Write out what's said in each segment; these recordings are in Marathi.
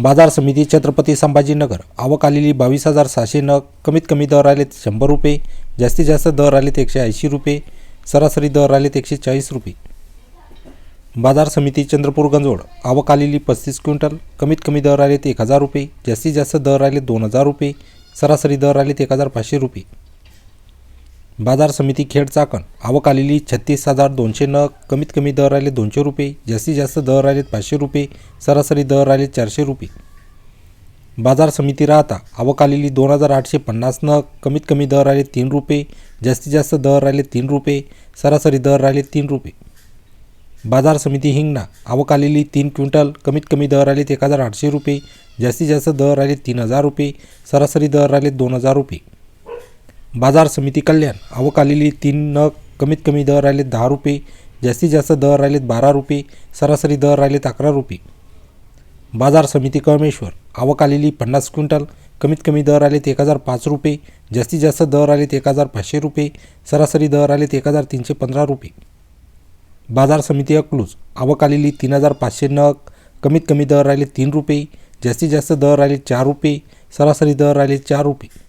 बाजार समिती छत्रपती संभाजीनगर. आवक आलेली बावीस हजार सहाशे नग कमीत कमी दर आलेत शंभर रुपये जास्तीत जास्त दर आलेत एकशे ऐंशी रुपये सरासरी दर आलेत एकशे चाळीस रुपये. बाजार समिती चंद्रपूर गंजोड आवक आलेली पस्तीस क्विंटल कमीत कमी दर आलेत एक हजार रुपये जास्तीत जास्त दर आले दोन हजार रुपये सरासरी दर आलेत एक हजार पाचशे रुपये. बाजार समिती खेड चाकण. आवक आलेली छत्तीस हजार दोनशे नग कमीत कमी दर आले दोनशे रुपये जास्तीत जास्त दर आले पाचशे रुपये सरासरी दर आले चारशे रुपये. बाजार समिती राहता आवक आलेली दोन हजार आठशे पन्नास नग कमीत कमी दर आले तीन रुपये जास्तीत जास्त दर आले तीन रुपये सरासरी दर आले तीन रुपये. बाजार समिती हिंगणा आवक आलेली तीन क्विंटल कमीत कमी दर आलेत एक हजार आठशे रुपये जास्तीत जास्त दर आले तीन हजार रुपये सरासरी दर आले दोन हजार रुपये. बाजार समिती कल्याण. अवकालेली तीन नग कमीत कमी दर राहिलेत दहा रुपये जास्तीत जास्त दर राहिलेत बारा रुपये सरासरी दर राहिलेत अकरा रुपये. बाजार समिती कळमेश्वर. आवक आलेली पन्नास क्विंटल कमीत कमी दर आलेत एक हजार पाच रुपये जास्तीत जास्त दर आलेत एक हजार पाचशे रुपये सरासरी दर आलेत एक हजार तीनशे पंधरा रुपये. बाजार समिती अकलूज. आवक आलेली तीन हजार पाचशे नग कमीत कमी दर आले तीन रुपये जास्तीत जास्त दर आले चार रुपये सरासरी दर आले चार रुपये.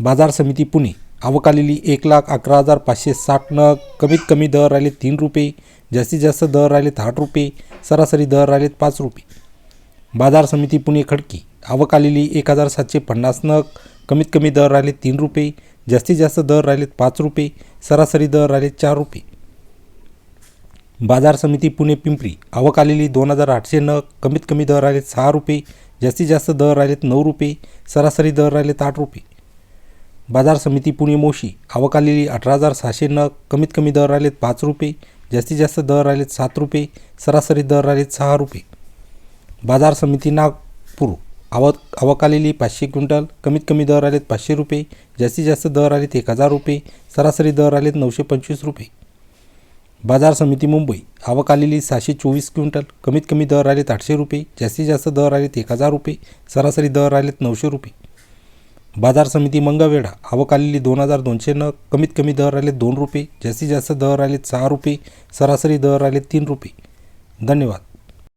बाजार समिती पुणे. अवकालेली एक लाख अकरा हजार पाचशे साठ नग कमीत कमी दर राहिले तीन रुपये जास्तीत जास्त दर राहिलेत आठ रुपये सरासरी दर राहिलेत पाच रुपये. बाजार समिती पुणे खडकी. आवक आलेली एक हजार सातशे पन्नास नग कमीत कमी दर राहिले तीन रुपये जास्तीत जास्त दर राहिलेत पाच रुपये सरासरी दर राहिलेत चार रुपये. बाजार समिती पुणे पिंपरी. आवक आलेली दोन हजार आठशे नग कमीत कमी दर राहिलेत सहा रुपये जास्तीत जास्त दर राहिलेत नऊ रुपये सरासरी दर राहिलेत आठ रुपये. बाजार समिती पुणे मोशी आवकालेली अठरा हजार सहाशे नग कमीत कमी दर आलेत पाच रुपये जास्तीत जास्त दर आलेत सात रुपये सरासरी दर आलेत सहा रुपये. बाजार समिती नागपूर आवक आवकालेली पाचशे क्विंटल कमीत कमी दर आलेत पाचशे रुपये जास्तीत जास्त दर आलेत एक हजार रुपये सरासरी दर आलेत नऊशे पंचवीस रुपये. बाजार समिती मुंबई आवक आलेली सहाशे चोवीस क्विंटल कमीत कमी दर आलेत आठशे रुपये जास्तीत जास्त दर आलेत एक हजार रुपये सरासरी दर आलेत नऊशे रुपये. बाजार समिती मंगळवेढा आवक आलेली दोन हजार दोनशेनं कमीत कमी दर आले दोन रुपये जास्तीत जास्त दर आले सहा रुपये सरासरी दर आले तीन रुपये. धन्यवाद.